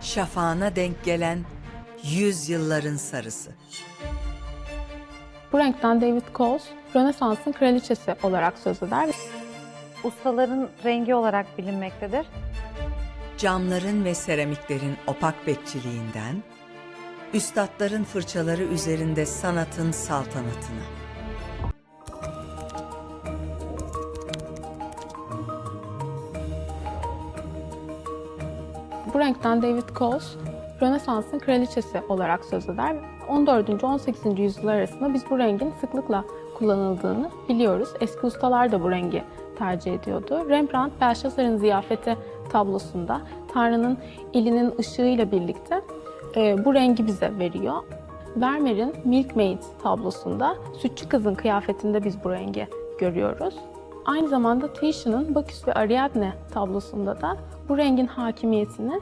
şafağına denk gelen yüzyılların sarısı. Bu renkten David Coles, Rönesans'ın kraliçesi olarak söz eder. Ustaların rengi olarak bilinmektedir. Camların ve seramiklerin opak bekçiliğinden, üstadların fırçaları üzerinde sanatın saltanatına. Bu renkten David Coles, Rönesans'ın kraliçesi olarak söz eder. 14. 18. yüzyıllar arasında biz bu rengin sıklıkla kullanıldığını biliyoruz. Eski ustalar da bu rengi tercih ediyordu. Rembrandt, Belshazzar'ın ziyafeti tablosunda Tanrı'nın elinin ışığıyla birlikte e, bu rengi bize veriyor. Vermeer'in Milkmaid tablosunda Sütçü Kızın kıyafetinde biz bu rengi görüyoruz. Aynı zamanda Titian'ın Baküs ve Ariadne tablosunda da bu rengin hakimiyetini